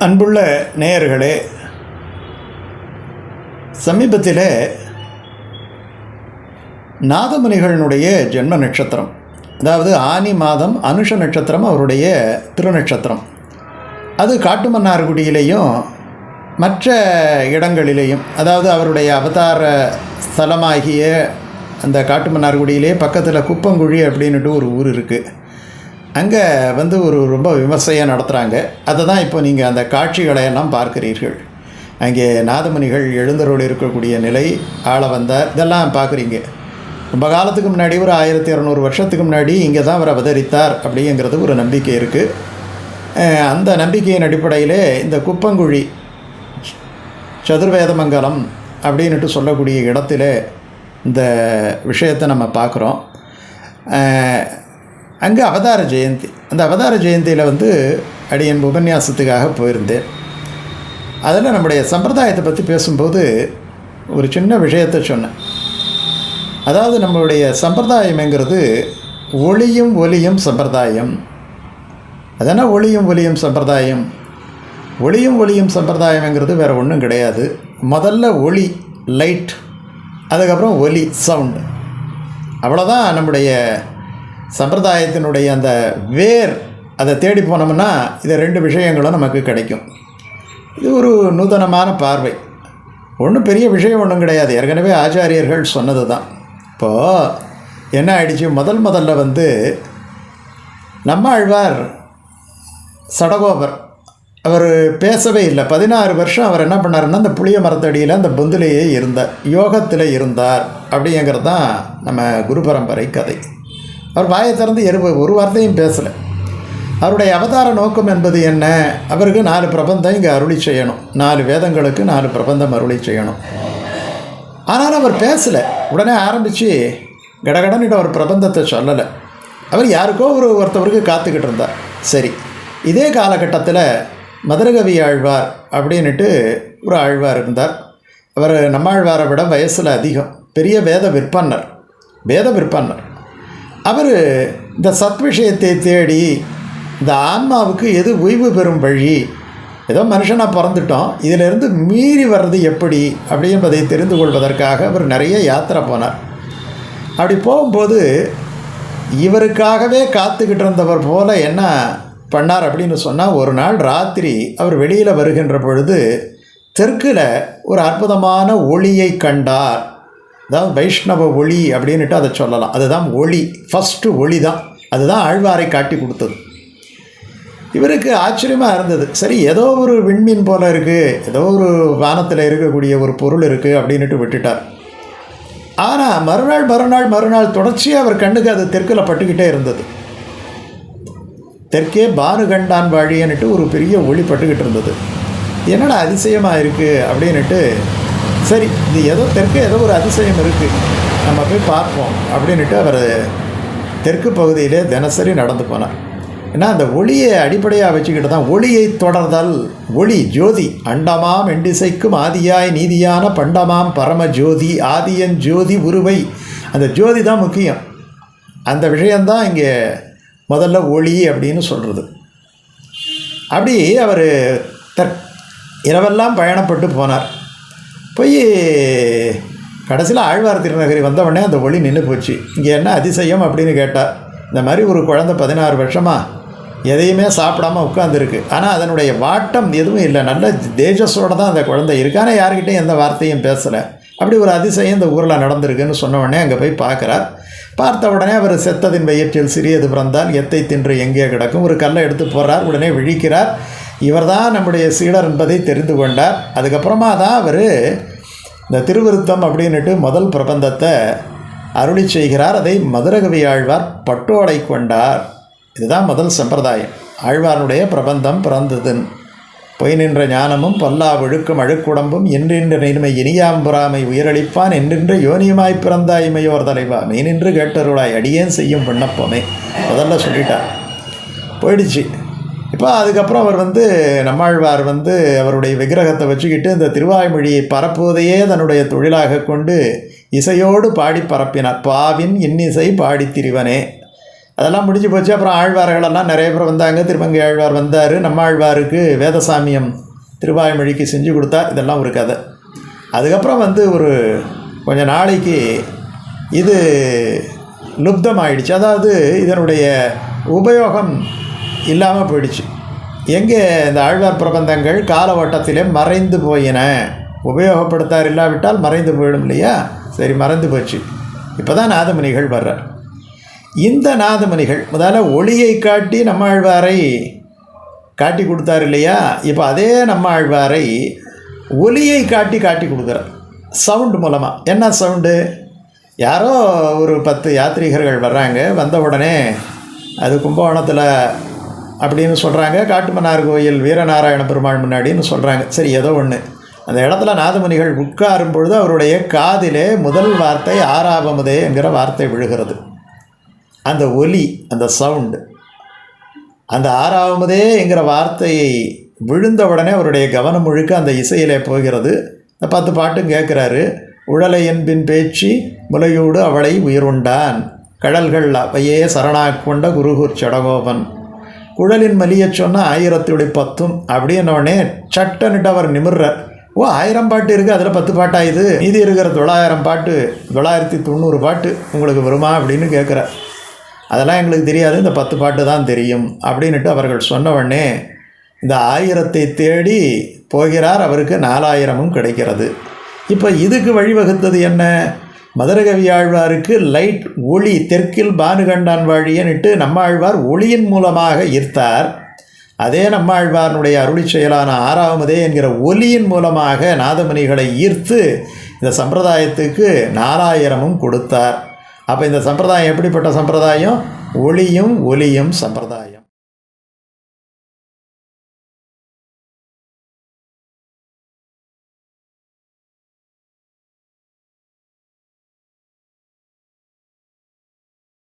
அன்புள்ள நேயர்களே சமீபத்தில் நாதமுனிகளினுடைய ஜென்ம நட்சத்திரம் அதாவது ஆனி மாதம் அனுஷ நட்சத்திரம் அவருடைய திருநட்சத்திரம். அது காட்டுமன்னார்குடியிலையும் மற்ற இடங்களிலேயும் அதாவது அவருடைய அவதார ஸ்தலமாகிய அந்த காட்டுமன்னார்குடியிலே பக்கத்தில் குப்பங்குழி அப்படின்ட்டு ஒரு ஊர் இருக்குது அங்கே வந்து ஒரு ரொம்ப விமர்சையாக நடத்துகிறாங்க அதை தான் இப்போ நீங்கள் அந்த காட்சிகளை எல்லாம் பார்க்கிறீர்கள். அங்கே நாதமணிகள் எழுந்தரோடு இருக்கக்கூடிய நிலை ஆள வந்தார். இதெல்லாம் பார்க்குறீங்க. ரொம்ப காலத்துக்கு முன்னாடி ஒரு ஆயிரத்தி இரநூறு வருஷத்துக்கு முன்னாடி இங்கே தான் அவர் அவதரித்தார் அப்படிங்கிறது ஒரு நம்பிக்கை இருக்குது அந்த நம்பிக்கையின் அடிப்படையிலே இந்த குப்பங்குழி சதுர்வேதமங்கலம் அப்படின்னுட்டு சொல்லக்கூடிய இடத்துல இந்த விஷயத்தை நம்ம பார்க்குறோம். அங்கே அவதார ஜெயந்தி. அந்த அவதார ஜெயந்தியில் வந்து அடியன் உபன்யாசத்துக்காக போயிருந்தேன். அதில் நம்முடைய சம்பிரதாயத்தை பற்றி பேசும்போது ஒரு சின்ன விஷயத்தை சொன்னேன். அதாவது நம்மளுடைய சம்பிரதாயம்ங்கிறது ஒளியும் ஒலியும் சம்பிரதாயம். அதனால் ஒளியும் ஒலியும் சம்பிரதாயம்? ஒளியும் ஒளியும் சம்பிரதாயம்ங்கிறது வேறு ஒன்றும் கிடையாது. முதல்ல ஒளி லைட் அதுக்கப்புறம் ஒலி சவுண்டு. அவ்வளோதான் நம்முடைய சம்பிரதாயத்தினுடைய அந்த வேர் அதை தேடி போனோம்னா இதை ரெண்டு விஷயங்களும் நமக்கு கிடைக்கும். இது ஒரு நூதனமான பார்வை. ஒன்றும் பெரிய விஷயம் ஒன்றும் கிடையாது. ஏற்கனவே ஆச்சாரியர்கள் சொன்னது தான் இப்போது என்ன ஆயிடுச்சு? முதல் முதல்ல வந்து நம்ம ஆழ்வார் சடகோபர் அவர் பேசவே இல்லை. பதினாறு வருஷம் அவர் என்ன பண்ணாருன்னா அந்த புளிய மரத்தடியில் அந்த பொந்திலேயே இருந்தார். யோகத்தில் இருந்தார் அப்படிங்கிறது தான் நம்ம குரு பரம்பரை கதை. அவர் வாயை திறந்து எரு ஒரு வார்த்தையும் பேசலை. அவருடைய அவதார நோக்கம் என்பது என்ன? அவருக்கு நாலு பிரபந்தம் இங்கே அருளி செய்யணும். நாலு வேதங்களுக்கு நாலு பிரபந்தம் அருளி செய்யணும். ஆனால் அவர் பேசலை. உடனே ஆரம்பித்து கடகடனிட ஒரு பிரபந்தத்தை சொல்லலை. அவர் யாருக்கோ ஒரு ஒருத்தவருக்கு காத்துக்கிட்டு இருந்தார். சரி இதே காலகட்டத்தில் மதுரகவி ஆழ்வார் அப்படின்ட்டு ஒரு ஆழ்வார் இருந்தார். அவர் நம்மாழ்வாரை விட வயசில் அதிகம். பெரிய வேத விற்பன்னர். வேத விற்பன்னர். அவர் இந்த சத் விஷயத்தை தேடி இந்த ஆன்மாவுக்கு எது ஓய்வு பெறும் வழி? ஏதோ மனுஷனாக பிறந்துட்டோம். இதிலிருந்து மீறி வர்றது எப்படி? அப்படி என்பதை தெரிந்து கொள்வதற்காக அவர் நிறைய யாத்திரை போனார். அப்படி போகும்போது இவருக்காகவே காத்துக்கிட்டு இருந்தவர் போல் என்ன பண்ணார் அப்படின்னு சொன்னால் ஒரு நாள் ராத்திரி அவர் வெளியில் வருகின்ற பொழுது தெற்கில் ஒரு அற்புதமான ஒளியை கண்டார். அதாவது வைஷ்ணவ ஒளி அப்படின்ட்டு அதை சொல்லலாம். அதுதான் ஒளி. ஃபஸ்ட்டு ஒளி தான். அதுதான் ஆழ்வாரை காட்டி கொடுத்தது. இவருக்கு ஆச்சரியமாக இருந்தது. சரி ஏதோ ஒரு விண்மீன் போல் இருக்குது ஏதோ ஒரு வானத்தில் இருக்கக்கூடிய ஒரு பொருள் இருக்குது அப்படின்ட்டு விட்டுட்டார். ஆனால் மறுநாள் மறுநாள் மறுநாள் தொடர்ச்சியாக அவர் கண்ணுக்கு அது தெற்கில் பட்டுக்கிட்டே இருந்தது. தெற்கே பானு கண்டான் ஒரு பெரிய ஒளி பட்டுக்கிட்டு இருந்தது. என்னடா அதிசயமாக இருக்குது அப்படின்னுட்டு சரி இது ஏதோ தெற்கு ஏதோ ஒரு அதிசயம் இருக்குது நம்ம போய் பார்ப்போம் அப்படின்ட்டு அவர் தெற்கு பகுதியிலே தினசரி நடந்து போனார். ஏன்னா அந்த ஒளியை அடிப்படையாக வச்சுக்கிட்டு தான் ஒளியை தொடர்தல் ஒளி ஜோதி அண்டமாம் எண்டிசைக்கும் ஆதியாய் நீதியான பண்டமாம் பரம ஜோதி ஆதியன் ஜோதி உருவை. அந்த ஜோதி தான் முக்கியம். அந்த விஷயந்தான் இங்கே முதல்ல ஒளி அப்படின்னு சொல்கிறது அப்படி அவர் தற் இரவெல்லாம் பயணப்பட்டு போனார். போய் கடைசியில் ஆழ்வார் திருநகரி வந்தவுடனே அந்த ஒளி நின்று போச்சு. இங்கே என்ன அதிசயம் அப்படின்னு கேட்டால் இந்த மாதிரி ஒரு குழந்தை பதினாறு வருஷமாக எதையுமே சாப்பிடாம உட்காந்துருக்கு ஆனால் அதனுடைய வாட்டம் எதுவும் இல்லை. நல்ல தேஜஸோடு தான் அந்த குழந்தை இருக்கு. ஆனால் யார்கிட்டையும் எந்த வார்த்தையும் பேசலை. அப்படி ஒரு அதிசயம் இந்த ஊரில் நடந்திருக்குன்னு சொன்ன உடனே அங்கே போய் பார்க்குறார். பார்த்த உடனே அவர் செத்ததின் வயிற்றில் சிறியது பிறந்தால் எத்தை தின்று எங்கே கிடக்கும்? ஒரு கல்லை எடுத்து போடுறார். உடனே விழிக்கிறார். இவர்தான் நம்முடைய சீடர் என்பதை தெரிந்து கொண்டார். அதுக்கப்புறமா தான் அவர் இந்த திருவிருத்தம் அப்படின்னுட்டு முதல் பிரபந்தத்தை அருளி செய்கிறார். அதை மதுரகவி ஆழ்வார் பட்டோடை கொண்டார். இதுதான் முதல் சம்பிரதாயம். ஆழ்வாருடைய பிரபந்தம் பிறந்ததுன். பொய் நின்ற ஞானமும் பல்லா ஒழுக்கும் அழுக்குடம்பும் என்றின்ற நீர்மை இனியாம்புறாமை உயிரளிப்பான். என்றின்ற யோனியுமாய் பிறந்தாய்மையோர் தலைவா. மெய்நின்று கேட்டருளாய். அடியேன் செய்யும் விண்ணப்பமே. முதல்ல சொல்லிட்டார். போயிடுச்சு. இப்போ அதுக்கப்புறம் அவர் வந்து நம்மாழ்வார் வந்து அவருடைய விக்கிரகத்தை வச்சுக்கிட்டு இந்த திருவாய்மொழியை பரப்புவதையே தன்னுடைய தொழிலாக கொண்டு இசையோடு பாடி பரப்பினார். பாவின் இன்னிசை பாடி திரிவனே. அதெல்லாம் முடிஞ்சு போச்சு. அப்புறம் ஆழ்வார்களெல்லாம் நிறைய பேர் வந்தாங்க. திருமங்கை ஆழ்வார் வந்தார். நம்ம ஆழ்வாருக்கு வேதசாமியம் திருவாய்மொழிக்கு செஞ்சு கொடுத்தார். இதெல்லாம் ஒரு கதை. அதுக்கப்புறம் வந்து ஒரு கொஞ்சம் நாளைக்கு இது லுப்தமாயிடுச்சு. அதாவது இதனுடைய உபயோகம் இல்லாமல் போயிடுச்சு. எங்கே இந்த ஆழ்வார் பிரபந்தங்கள் காலவட்டத்திலே மறைந்து போயின? உபயோகப்படுத்தார் இல்லாவிட்டால் மறைந்து போயிடும் இல்லையா? சரி மறைந்து போச்சு. இப்போ தான் நாதமுனிகள் வர்றார். இந்த நாதமுனிகள் முதல்ல ஒளியை காட்டி நம்ம ஆழ்வாரை காட்டி கொடுத்தார் இல்லையா? இப்போ அதே நம்ம ஆழ்வாரை ஒலியை காட்டி காட்டி கொடுக்குறார். சவுண்டு மூலமாக என்ன சவுண்டு? யாரோ ஒரு பத்து யாத்ரீகர்கள் வர்றாங்க. வந்த உடனே அது கும்பகோணத்தில் அப்படின்னு சொல்கிறாங்க காட்டுமன்னார் கோயில் வீரநாராயண பெருமாள் முன்னாடின்னு சொல்கிறாங்க சரி ஏதோ ஒன்று அந்த இடத்துல நாதமுனிகள் உட்காரும் பொழுது அவருடைய காதிலே முதல் வார்த்தை ஆறாவமுதே என்கிற வார்த்தை விழுகிறது. அந்த ஒலி அந்த சவுண்டு அந்த ஆறாவதே என்கிற வார்த்தையை விழுந்த உடனே அவருடைய கவனம் முழுக்க அந்த இசையிலே போகிறது. இந்த பத்து பாட்டும் கேட்குறாரு. உழலை என்பின் பேச்சு முலையோடு அவளை உயிருண்டான். கடல்கள் அவையே சரணாக் கொண்ட குருகூர் சடகோபன். குழலின் மலியச் சொன்ன ஆயிரத்துடைய பத்தும். அப்படின்னோடனே சட்டன்னுட்டு அவர் நிமிர்றார். ஓ ஆயிரம் பாட்டு இருக்குது அதில் பத்து பாட்டாயுது இது? மீதி இருக்கிற தொள்ளாயிரம் பாட்டு தொள்ளாயிரத்தி தொண்ணூறு பாட்டு உங்களுக்கு வருமா அப்படின்னு கேட்குறார் அதெல்லாம் எங்களுக்கு தெரியாது இந்த பத்து பாட்டு தான் தெரியும் அப்படின்ட்டு அவர்கள் சொன்ன உடனே இந்த ஆயிரத்தை தேடி போகிறார் அவருக்கு நாலாயிரமும் கிடைக்கிறது. இப்போ இதுக்கு வழிவகுத்தது என்ன? மதுரகவி ஆழ்வாருக்கு லைட் ஒளி தெற்கில் பானுகண்டான் வாழியன்ட்டு நம்மாழ்வார் ஒளியின் மூலமாக ஈர்த்தார். அதே நம்மாழ்வாரனுடைய அருளி செயலான ஆறாவதே என்கிற ஒலியின் மூலமாக நாதமணிகளை ஈர்த்து இந்த சம்பிரதாயத்துக்கு நாலாயிரமும் கொடுத்தார். அப்போ இந்த சம்பிரதாயம் எப்படிப்பட்ட சம்பிரதாயம்? ஒளியும் ஒலியும் சம்பிரதாயம்.